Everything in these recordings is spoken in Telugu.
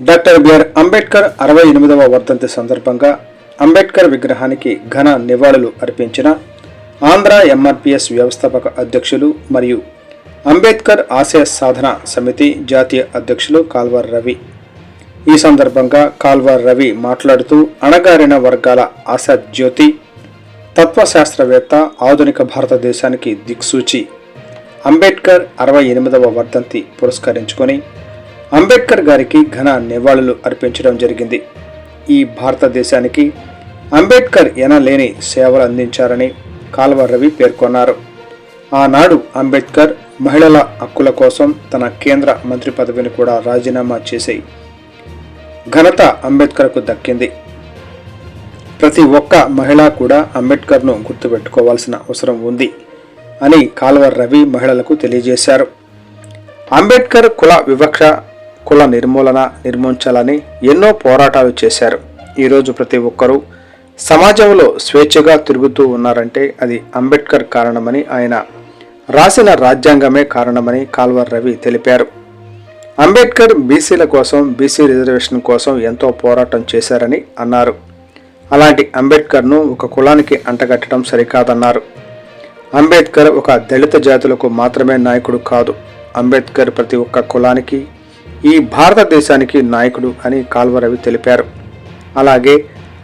డాక్టర్ బిఆర్ అంబేద్కర్ అరవై ఎనిమిదవ వర్ధంతి సందర్భంగా అంబేద్కర్ విగ్రహానికి ఘన నివాళులు అర్పించిన ఆంధ్ర ఎంఆర్పిఎస్ వ్యవస్థాపక అధ్యక్షులు మరియు అంబేద్కర్ ఆశయ సాధన సమితి జాతీయ అధ్యక్షులు కాల్వార్ రవి. ఈ సందర్భంగా కాల్వార్ రవి మాట్లాడుతూ అణగారిన వర్గాల ఆశా జ్యోతి తత్వశాస్త్రవేత్త ఆధునిక భారతదేశానికి దిక్సూచి అంబేద్కర్ అరవై ఎనిమిదవ వర్ధంతి పురస్కరించుకొని అంబేద్కర్ గారికి ఘన నివాళులు అర్పించడం జరిగింది. ఈ భారతదేశానికి అంబేద్కర్ ఎనలేని సేవలు అందించారని కాల్వ రవి పేర్కొన్నారు. ఆనాడు అంబేద్కర్ మహిళల హక్కుల కోసం తన కేంద్ర మంత్రి పదవిని కూడా రాజీనామా చేసాయి ఘనత అంబేద్కర్కు దక్కింది. ప్రతి ఒక్క మహిళ కూడా అంబేద్కర్ను గుర్తుపెట్టుకోవాల్సిన అవసరం ఉంది అని కాల్వర్ రవి మహిళలకు తెలియజేశారు. అంబేద్కర్ కుల వివక్ష కుల నిర్మూలన నిర్మించాలని ఎన్నో పోరాటాలు చేశారు. ఈరోజు ప్రతి ఒక్కరూ సమాజంలో స్వేచ్ఛగా తిరుగుతూ ఉన్నారంటే అది అంబేద్కర్ కారణమని ఆయన రాసిన రాజ్యాంగమే కారణమని కాల్వర్ రవి తెలిపారు. అంబేద్కర్ బీసీల కోసం బీసీ రిజర్వేషన్ కోసం ఎంతో పోరాటం చేశారని అన్నారు. అలాంటి అంబేద్కర్ను ఒక కులానికి అంటగట్టడం సరికాదన్నారు. అంబేద్కర్ ఒక దళిత జాతులకు మాత్రమే నాయకుడు కాదు. అంబేద్కర్ ప్రతి ఒక్క కులానికి ఈ భారతదేశానికి నాయకుడు అని కాల్వరవి తెలిపారు. అలాగే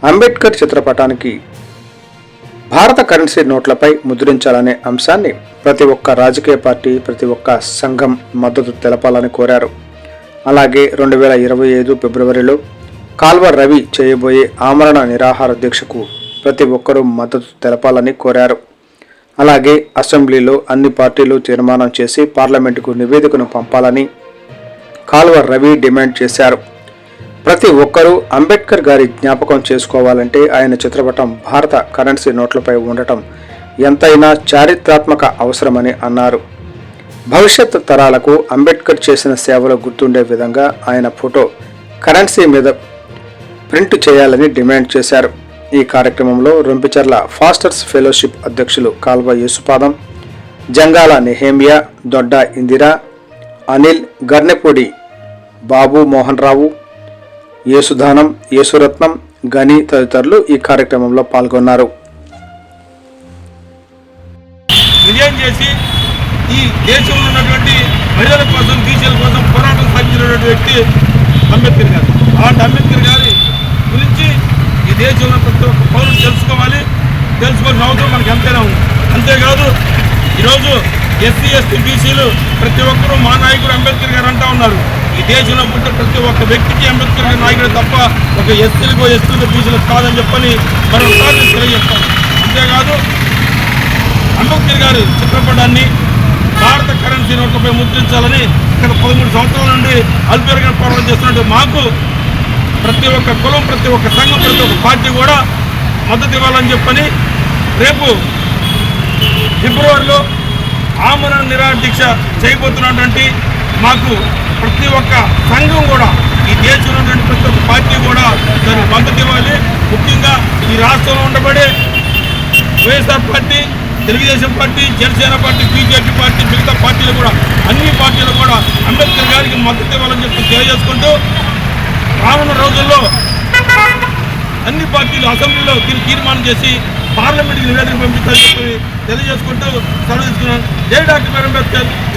అంబేద్కర్ చిత్రపటానికి భారత కరెన్సీ నోట్లపై ముద్రించాలనే అంశాన్ని ప్రతి ఒక్క రాజకీయ పార్టీ ప్రతి ఒక్క సంఘం మద్దతు తెలపాలని కోరారు. అలాగే రెండు వేల ఇరవై ఐదు ఫిబ్రవరిలో కాల్వ రవి చేయబోయే ఆమరణ నిరాహార దీక్షకు ప్రతి ఒక్కరూ మద్దతు తెలపాలని కోరారు. అలాగే అసెంబ్లీలో అన్ని పార్టీలు తీర్మానం చేసి పార్లమెంటుకు నివేదికను పంపాలని కాల్వ రవి డిమాండ్ చేశారు. ప్రతి ఒక్కరూ అంబేద్కర్ గారి జ్ఞాపకం చేసుకోవాలంటే ఆయన చిత్రపటం భారత కరెన్సీ నోట్లపై ఉండటం ఎంతైనా చారిత్రాత్మక అవసరమని అన్నారు. భవిష్యత్ తరాలకు అంబేద్కర్ చేసిన సేవలు గుర్తుండే విధంగా ఆయన ఫోటో కరెన్సీ మీద ప్రింట్ చేయాలని డిమాండ్ చేశారు. ఈ కార్యక్రమంలో రొంపిచర్ల ఫాస్టర్స్ ఫెలోషిప్ అధ్యక్షులు కాల్వ యేసుపాదం జంగాల నెహేమియా దొడ్డ ఇందిరా అనిల్ గర్నెపూడి బాబు మోహన్ రావు యేసుధానం యేసురత్నం గని తదితరులు ఈ కార్యక్రమంలో పాల్గొన్నారు. విజయం చేసి ఈ దేశంలో ఉన్నటువంటి మహిళల కోసం బీసీల కోసం పోరాటం సాగించినటువంటి వ్యక్తి అంబేద్కర్ గారు. అలాంటి అంబేద్కర్ గారి గురించి ఈ దేశంలో ప్రతి ఒక్క పౌరుడు తెలుసుకోవాలి. తెలుసుకోవాల్సిన అవసరం మనకి ఎంతైనా ఉంది. అంతేకాదు ఈరోజు ఎస్సీ ఎస్టీ బీసీలు ప్రతి ఒక్కరూ మా నాయకుడు అంబేద్కర్ గారు అంటా ఉన్నారు. ఈ దేశంలో పుట్టిన ప్రతి ఒక్క వ్యక్తికి అంబేద్కర్ గారి నాయకుడు తప్ప ఒక ఎస్సీలకు ఎస్టీలకు బీసీలకు కాదని చెప్పని మరొకసారి తెలియజేస్తాం. అంతేకాదు అంబేద్కర్ గారి చిత్రపటాన్ని భారత కరెన్సీ నోట్లపై ముద్రించాలని ఇక్కడ పదమూడు సంవత్సరాల నుండి అల్పేరుగా పోరాటం చేస్తున్నట్టు మాకు ప్రతి ఒక్క కులం ప్రతి ఒక్క సంఘం ప్రతి ఒక్క పార్టీ కూడా మద్దతు ఇవ్వాలని చెప్పని రేపు ఫిబ్రవరిలో ఆమరణ నిరాహార దీక్ష చేయబోతున్నటువంటి మాకు ప్రతి ఒక్క సంఘం కూడా ఈ దేశంలో ఉన్నటువంటి ప్రతి ఒక్క పార్టీ కూడా దానికి మద్దతు ఇవ్వాలి. ముఖ్యంగా ఈ రాష్ట్రంలో ఉండబడే YSR party Telugu Desam party Janasena party BJP party మిగతా పార్టీలు కూడా అన్ని పార్టీలు కూడా అంబేద్కర్ గారికి మద్దతు ఇవ్వాలని చెప్పి తెలియజేసుకుంటూ రానున్న రోజుల్లో అన్ని పార్టీలు అసెంబ్లీలో దీన్ని తీర్మానం చేసి పార్లమెంట్కి నివేదిక పంపిస్తారని చెప్పి తెలియజేసుకుంటూ సెలవు తీసుకున్నాను. జై డాక్టర్ అంబేద్కర్.